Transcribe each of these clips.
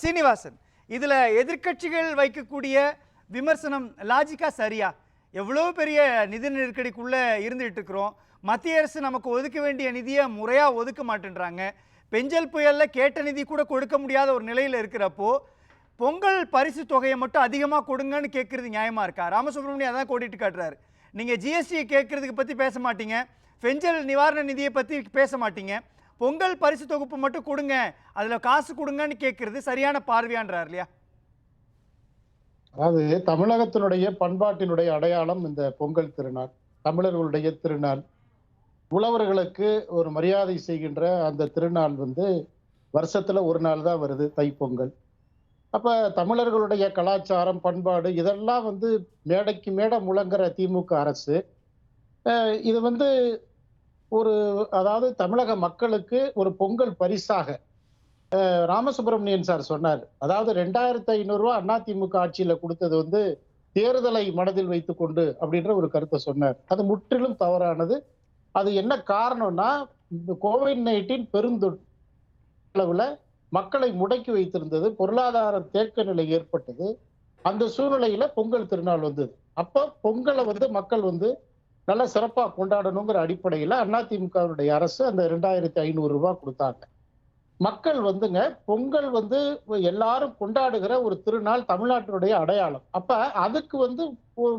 சீனிவாசன் இதில் எதிர்க்கட்சிகள் வைக்கக்கூடிய விமர்சனம் லாஜிக்கா சரியா? எவ்வளோ பெரிய நிதி நெருக்கடிக்குள்ளே இருந்துகிட்டு இருக்கிறோம். மத்திய அரசு நமக்கு ஒதுக்க வேண்டிய நிதியை முறையாக ஒதுக்க மாட்டேன்றாங்க. பெஞ்சல் புயலில் கேட்ட நிதி கூட கொடுக்க முடியாத ஒரு நிலையில் இருக்கிறப்போ பொங்கல் பரிசு தொகையை மட்டும் அதிகமாக கொடுங்கன்னு கேட்குறது நியாயமாக இருக்கா? ராமசுப்ரமணியம் அதான் கோடிட்டு காட்டுறாரு. நீங்கள் ஜிஎஸ்டியை கேட்கறதுக்கு பற்றி பேச மாட்டீங்க. பெஞ்சல் நிவாரண நிதியை பற்றி பேச மாட்டீங்க. பொங்கல் பரிசு தொகுப்பு மட்டும் கொடுங்க. அதில் காசு கொடுங்கன்னு கேட்கறது சரியான பார்வையான்றார் இல்லையா? அதாவது தமிழகத்தினுடைய பண்பாட்டினுடைய அடையாளம் இந்த பொங்கல் திருநாள் தமிழர்களுடைய திருநாள். உழவர்களுக்கு ஒரு மரியாதை செய்கின்ற அந்த திருநாள் வந்து வருஷத்துல ஒரு நாள் தான் வருது தைப்பொங்கல். அப்ப தமிழர்களுடைய கலாச்சாரம் பண்பாடு இதெல்லாம் வந்து மேடைக்கு மேடை முழங்குற திமுக அரசு. இது வந்து ஒரு அதாவது தமிழக மக்களுக்கு ஒரு பொங்கல் பரிசாக ராமசுப்பிரமணியன் சார் சொன்னார். அதாவது ரெண்டாயிரத்தி ஐநூறுரூவா அதிமுக ஆட்சியில் கொடுத்தது வந்து தேர்தலை மனதில் வைத்துக்கொண்டு அப்படின்ற ஒரு கருத்தை சொன்னார். அது முற்றிலும் தவறானது. அது என்ன காரணம்னா இந்த கோவிட் நைன்டீன் பெருந்தொளவில் மக்களை முடக்கி வைத்திருந்தது பொருளாதார தேக்க நிலை ஏற்பட்டது. அந்த சூழ்நிலையில பொங்கல் திருநாள் வந்தது. அப்போ பொங்கலை வந்து மக்கள் வந்து நல்லா சிறப்பா கொண்டாடணுங்கிற அடிப்படையில அதிமுகவுடைய அரசு அந்த ரெண்டாயிரத்தி ஐநூறு ரூபாய் கொடுத்தாங்க. மக்கள் வந்துங்க பொங்கல் வந்து எல்லாரும் கொண்டாடுகிற ஒரு திருநாள் தமிழ்நாட்டினுடைய அடையாளம். அப்ப அதுக்கு வந்து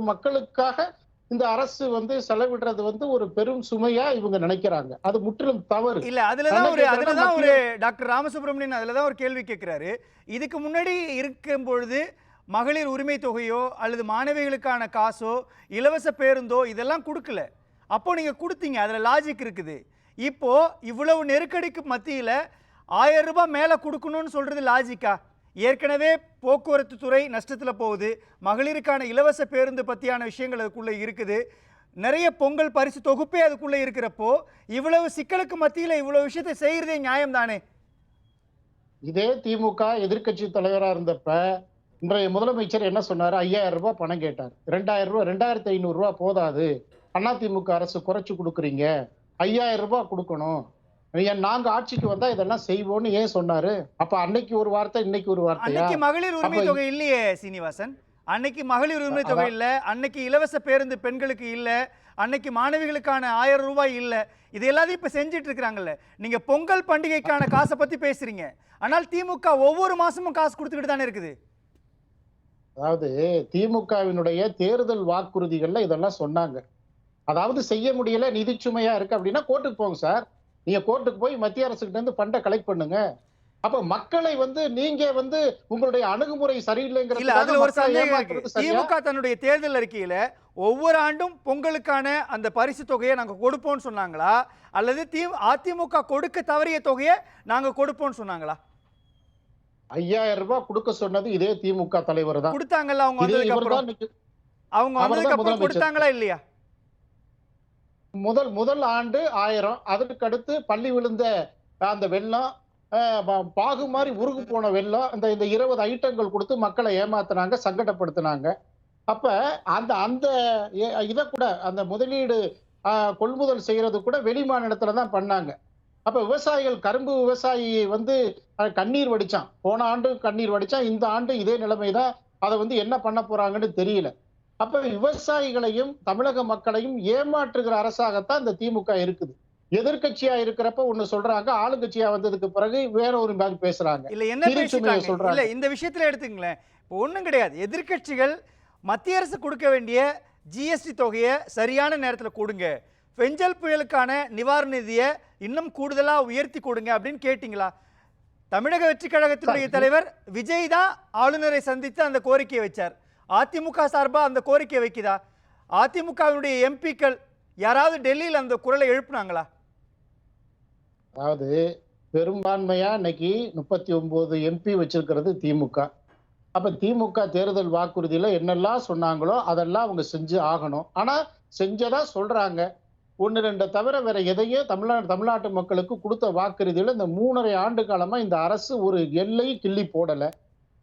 மக்களுக்காக இந்த அரசு வந்து செலவிடுறது வந்து ஒரு பெரும் சுமையா இவங்க நினைக்கிறாங்க. அது முற்றிலும் தவறு. இல்ல அதுலதான் ஒரு அதுலதான் ஒரு டாக்டர் ராமசுப்ரமணியன் அதுலதான் ஒரு கேள்வி கேட்கிறாரு இதுக்கு முன்னாடி இருக்கும் பொழுது மகளிர் உரிமை தொகையோ அல்லது மாணவிகளுக்கான காசோ இலவச பேருந்தோ இதெல்லாம் கொடுக்கல. அப்போ நீங்கள் கொடுத்தீங்க அதில் லாஜிக் இருக்குது. இப்போது இவ்வளவு நெருக்கடிக்கு மத்தியில் ஆயிரம் ரூபாய் மேலே கொடுக்கணும்னு சொல்கிறது லாஜிக்கா ஏற்கனவே போக்குவரத்து துறை நஷ்டத்தில் போகுது. மகளிருக்கான இலவச பேருந்து பற்றியான விஷயங்கள் அதுக்குள்ளே இருக்குது. நிறைய பொங்கல் பரிசு தொகுப்பே அதுக்குள்ளே இருக்கிறப்போ இவ்வளவு சிக்கலுக்கு மத்தியில் இவ்வளவு விஷயத்தை செய்கிறதே நியாயம் தானே இதே திமுக எதிர்க்கட்சி தலைவராக இருந்தப்ப இன்றைய முதலமைச்சர் என்ன சொன்னாரு? ஐயாயிரம் ரூபாய் பணம் கேட்டார். ரெண்டாயிரம் ரூபாய் ரெண்டாயிரத்தி ஐநூறு ரூபாய் போதாது. அதிமுக அரசு குறைச்சு கொடுக்குறீங்க. ஐயாயிரம் ரூபாய் கொடுக்கணும். ஏன் நாங்க ஆட்சிக்கு வந்தா இதெல்லாம் செய்வோம்னு ஏன் சொன்னாரு? அப்ப அன்னைக்கு ஒரு வார்த்தை இன்னைக்கு ஒரு அன்னைக்கு மகளிர் உரிமை தொகை இல்லையே சீனிவாசன். அன்னைக்கு மகளிர் உரிமை தொகை இல்ல. அன்னைக்கு இலவச பேருந்து பெண்களுக்கு இல்ல. அன்னைக்கு மாணவிகளுக்கான ஆயிரம் ரூபாய் இல்ல. இது எல்லாத்தையும் இப்ப செஞ்சுட்டு இருக்கிறாங்கல்ல. நீங்க பொங்கல் பண்டிகைக்கான காசை பத்தி பேசுறீங்க. ஆனால் திமுக ஒவ்வொரு மாசமும் காசு கொடுத்துக்கிட்டு தானே இருக்குது? அதாவது திமுகவினுடைய தேர்தல் வாக்குறுதிகள்ல இதெல்லாம் சொன்னாங்க. அதாவது செய்ய முடியல நிதிச்சுமையா இருக்கு அப்படின்னா கோர்ட்டுக்கு போங்க சார். நீங்க கோர்ட்டுக்கு போய் மத்திய அரசுகிட்ட இருந்து ஃபண்டை கலெக்ட் பண்ணுங்க. அப்ப மக்களை வந்து நீங்க வந்து உங்களுடைய அணுகுமுறை இல்ல சரியில்லைங்கிறதுக்காக அதுல ஒரு மக்களை சந்தேகம் ஏமாத்துறது இருக்கு சரியா? திமுக தன்னுடைய தேர்தல் அறிக்கையில ஒவ்வொரு ஆண்டும் பொங்கலுக்கான அந்த பரிசு தொகையை நாங்க கொடுப்போம்னு சொன்னாங்களா? அல்லது தி அதிமுக கொடுக்க தவறிய தொகையை நாங்க கொடுப்போம்னு சொன்னாங்களா? ஐயாயிரம் ரூபாய் கொடுக்க சொன்னது இதே திமுக தலைவர் தான் கொடுத்தாங்கல்ல அவங்க வந்ததுக்கு அப்புறம்? அவங்க வந்ததுக்கு அப்புறம். கொடுத்தாங்களா இல்லையா? முதல் முதல் ஆண்டு ஆயிரம். அதற்கு அடுத்து பள்ளி விழுந்த அந்த வெள்ளம் பாகு மாதிரி உருகு போன வெள்ளம் இந்த இந்த இருபது ஐட்டங்கள் கொடுத்து மக்களை ஏமாத்துனாங்க சங்கடப்படுத்தினாங்க. அப்ப அந்த அந்த இதை கூட அந்த முதலீடு கொள்முதல் செய்யறது கூட வெளி மாநிலத்துல தான் பண்ணாங்க. அப்ப விவசாயிகள் கரும்பு விவசாயி வந்து கண்ணீர் வடிச்சான். போன ஆண்டு கண்ணீர் வடிச்சான். இந்த ஆண்டு இதே நிலைமை தான் அதை வந்து என்ன பண்ண போறாங்கன்னு தெரியல. அப்ப விவசாயிகளையும் தமிழக மக்களையும் ஏமாற்றுகிற அரசாகத்தான் இந்த திமுக இருக்குது. எதிர்க்கட்சியா இருக்கிறப்ப ஒண்ணு சொல்றாங்க ஆளுங்கட்சியா வந்ததுக்கு பிறகு வேற ஒரு மாதிரி பேசுறாங்க. இல்ல என்ன சொல்றாங்க. இல்ல இந்த விஷயத்துல எடுத்துங்களேன் இப்போ ஒண்ணும் கிடையாது. எதிர்க்கட்சிகள் மத்திய அரசு கொடுக்க வேண்டிய ஜிஎஸ்டி தொகையை சரியான நேரத்துல கொடுங்க. பெஞ்சல் புயலுக்கான நிவாரண நிதியை இன்னும் கூடுதலா உயர்த்தி கொடுங்க அப்படின்னு கேட்டிங்களா? தமிழக வெற்றி கழகத்தினுடைய தலைவர் விஜய் தான் ஆளுநரை சந்தித்து அந்த கோரிக்கையை வச்சார். அதிமுக சார்பா அந்த கோரிக்கையை வைக்குதா? அதிமுகவினுடைய எம்பிக்கள் யாராவது டெல்லியில் அந்த குரலை எழுப்புனாங்களா? அதாவது பெரும்பான்மையா இன்னைக்கு முப்பத்தி ஒன்பது எம்பி வச்சிருக்கிறது திமுக. அப்ப திமுக தேர்தல் வாக்குறுதியில என்னெல்லாம் சொன்னாங்களோ அதெல்லாம் அவங்க செஞ்சு ஆகணும். ஆனா செஞ்சதா சொல்றாங்க. ஒன்னு ரெண்டை தவிர வேற எதையும் தமிழ்நாடு தமிழ்நாட்டு மக்களுக்கு கொடுத்த வாக்குறுதியில இந்த மூணரை ஆண்டு காலமா இந்த அரசு ஒரு எல்லையும் கிள்ளி போடல.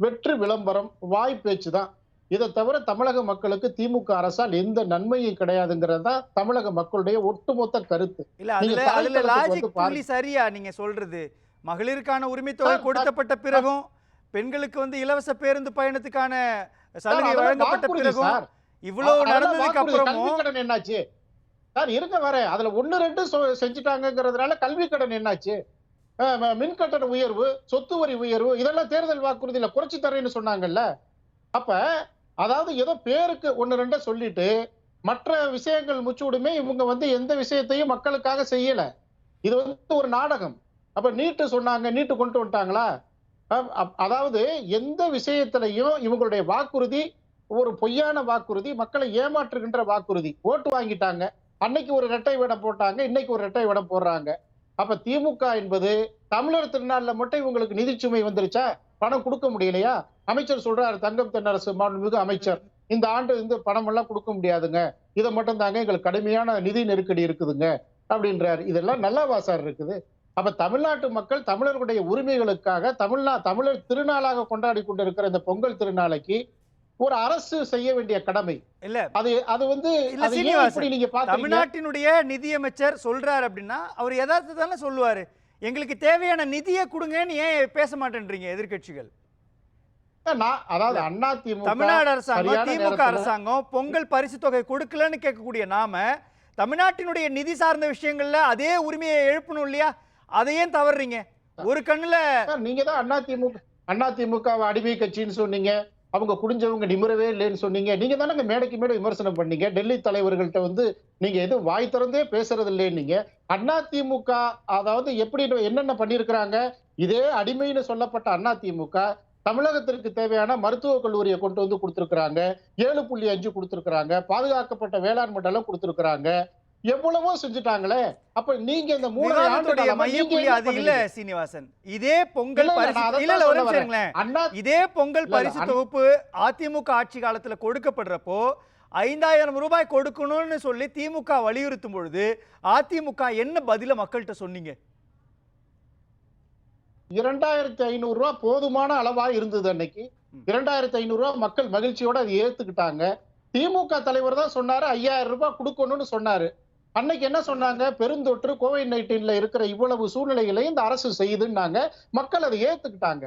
வெற்று விளம்பரம் வாய் பேச்சு தான். இதை தவிர தமிழக மக்களுக்கு திமுக அரசால் எந்த நன்மையும் கிடையாதுங்கிறது தான் தமிழக மக்களுடைய ஒட்டுமொத்த கருத்து. இல்ல அதுல லாஜிக் புள்ளி. சரியா நீங்க சொல்றது. மகளிருக்கான உரிமை தொகை கொடுக்கப்பட்ட பிறகும் பெண்களுக்கு வந்து இலவச பேருந்து பயணத்துக்கான சலுகை வழங்கப்பட்ட பிறகும். இவ்வளவு நடந்ததுக்கு அப்புறமும் என்னாச்சு? சார் இருக்க வரேன். அதுல ஒன்று ரெண்டு செஞ்சுட்டாங்கிறதுனால செஞ்சுட்டாங்கங்கிறதுனால கல்வி கடன் என்னாச்சு? மின் கட்டண உயர்வு சொத்து வரி உயர்வு இதெல்லாம் தேர்தல் வாக்குறுதியில குறைச்சி தரேன்னு சொன்னாங்கல்ல? அப்ப அதாவது ஏதோ பேருக்கு ஒன்று ரெண்ட சொல்லிட்டு மற்ற விஷயங்கள் முச்சுவிடுமே இவங்க வந்து எந்த விஷயத்தையும் மக்களுக்காக செய்யல. இது வந்து ஒரு நாடகம். அப்ப நீட்டு சொன்னாங்க நீட்டு கொண்டு வந்துட்டாங்களா? அப்- அப்- அதாவது எந்த விஷயத்திலையும் இவங்களுடைய வாக்குறுதி ஒரு பொய்யான வாக்குறுதி மக்களை ஏமாற்றுகின்ற வாக்குறுதி. ஓட்டு வாங்கிட்டாங்க. அன்னைக்கு ஒரு இரட்டை வேடம் போட்டாங்க இன்னைக்கு ஒரு இரட்டை வேடம் போடுறாங்க. அப்ப திமுக என்பது தமிழர் திருநாள்ல மட்டும் இவங்களுக்கு நிதிச்சுமை வந்துருச்சா? பணம் கொடுக்க முடியலையா? அமைச்சர் சொல்றாரு தங்கம் தென்னரசு மாண்புமிகு அமைச்சர். இந்த ஆண்டு இந்த பணம் எல்லாம் கொடுக்க முடியாதுங்க. இதை மட்டும் தாங்க எங்களுக்கு கடுமையான நிதி நெருக்கடி இருக்குதுங்க அப்படின்றாரு. இதெல்லாம் நல்லவா சார் இருக்குது. அப்ப தமிழ்நாட்டு மக்கள் தமிழர்களுடைய உரிமைகளுக்காக தமிழ்நா தமிழர் திருநாளாக கொண்டாடி கொண்டிருக்கிற இந்த பொங்கல் திருநாளைக்கு ஒரு அரசு செய்ய வேண்டிய கடமை. இல்ல. அது அது வந்து நீங்க தமிழ்நாட்டினுடைய நிதியமைச்சர் சொல்றாரு அப்படின்னா அவர் யதார்த்தத்தை தானே சொல்லுவாரு. எங்களுக்கு தேவையான நிதியை கொடுங்கன்னு ஏன் பேச மாட்டேன்றீங்க திமுக தமிழ்நாடு அரசாங்கம் திமுக அரசாங்கம் பொங்கல் பரிசு தொகை கொடுக்கலன்னு கேட்கக்கூடிய நாம தமிழ்நாட்டினுடைய நிதி சார்ந்த விஷயங்கள்ல அதே உரிமையை எழுப்பணும் இல்லையா? அதை ஏன் தவறுறீங்க? ஒரு கண்ணுல நீங்க தான் அண்ணா திமுக அண்ணா திமுக அடிமை கட்சின்னு சொன்னீங்க. அவங்க குடிஞ்சவங்க நிமிரவே இல்லைன்னு சொன்னீங்க. நீங்க தானே மேடைக்கு மேடை விமர்சனம் பண்ணீங்க. டெல்லி தலைவர்கள்ட்ட வந்து நீங்க எதுவும் வாய் திறந்தே பேசுறது இல்லைன்னீங்க அண்ணா திமுக அதாவது எப்படி என்னென்ன பண்ணியிருக்கிறாங்க இதே அடிமைன்னு சொல்லப்பட்ட அண்ணா திமுக தமிழகத்திற்கு தேவையான மருத்துவக் கல்லூரியை கொண்டு வந்து கொடுத்துருக்குறாங்க. ஏழு புள்ளி அஞ்சு கொடுத்துருக்குறாங்க. பாதுகாக்கப்பட்ட வேளாண் மண்டலம் கொடுத்துருக்குறாங்க. எவ்வளவோ செஞ்சுட்டாங்களே. அப்ப நீங்க இந்த மூணு விவாதத்துடைய ஆண்டு மையப்புள்ளி அது இல்ல சீனிவாசன். இதே பொங்கல் பரிசு இல்ல ஒரு நிமிஷம் இதே பொங்கல் பரிசு தொகுப்பு அதிமுக ஆட்சி காலத்துல கொடுக்கப்படுறப்போ ஐந்தாயிரம் ரூபாய் கொடுக்கணும்னு சொல்லி திமுக வலியுறுத்தும் பொழுது அதிமுக என்ன பதில மக்கள்கிட்ட சொன்னீங்க? இரண்டாயிரத்தி ஐநூறு ரூபாய் போதுமான அளவா இருந்தது அன்னைக்கு. இரண்டாயிரத்தி ஐநூறு ரூபாய் மக்கள் மகிழ்ச்சியோட அதை ஏத்துக்கிட்டாங்க. திமுக தலைவர் தான் சொன்னாரு ஐயாயிரம் ரூபாய் கொடுக்கணும்னு சொன்னாரு. அன்னைக்கு என்ன சொன்னாங்க? பெருந்தொற்று கோவிட் நைன்டீன்ல இருக்கிற இவ்வளவு சூழ்நிலைகளையும் இந்த அரசு செய்யுதுன்னாங்க மக்கள் அதை ஏத்துக்கிட்டாங்க.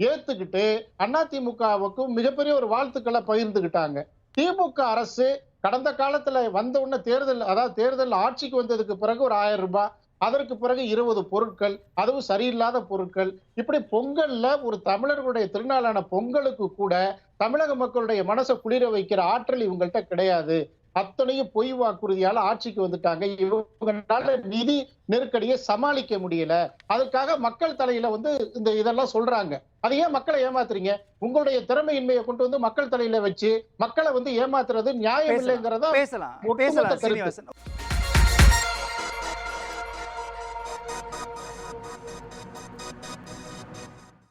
ஏத்துக்கிட்டு அதிமுகவுக்கும் மிகப்பெரிய ஒரு வாழ்த்துக்களை பகிர்ந்துகிட்டாங்க திமுக அரசு கடந்த காலத்துல வந்த உடனே தேர்தல் அதாவது தேர்தல் ஆட்சிக்கு வந்ததுக்கு பிறகு ஒரு ஆயிரம் ரூபாய் அதற்கு பிறகு இருபது பொருட்கள் அதுவும் சரியில்லாத பொருட்கள். இப்படி பொங்கல்ல ஒரு தமிழர்களுடைய திருநாளான பொங்கலுக்கு கூட தமிழக மக்களுடைய மனசை குளிர வைக்கிற ஆற்றல் இவங்கள்ட்ட கிடையாது. அத்தனையும் பொய் வாக்குறுதியால ஆட்சிக்கு வந்துட்டாங்க. இவங்களால நிதி நெருக்கடியை சமாளிக்க முடியல. அதுக்காக மக்கள் தலையில வந்து இந்த இதெல்லாம் சொல்றாங்க. அதை ஏன் மக்களை ஏமாத்துறீங்க? உங்களுடைய திறமையின்மையை கொண்டு வந்து மக்கள் தலையில வச்சு மக்களை வந்து ஏமாத்துறது நியாயம். இல்லைங்கிறதா பேசலாம்.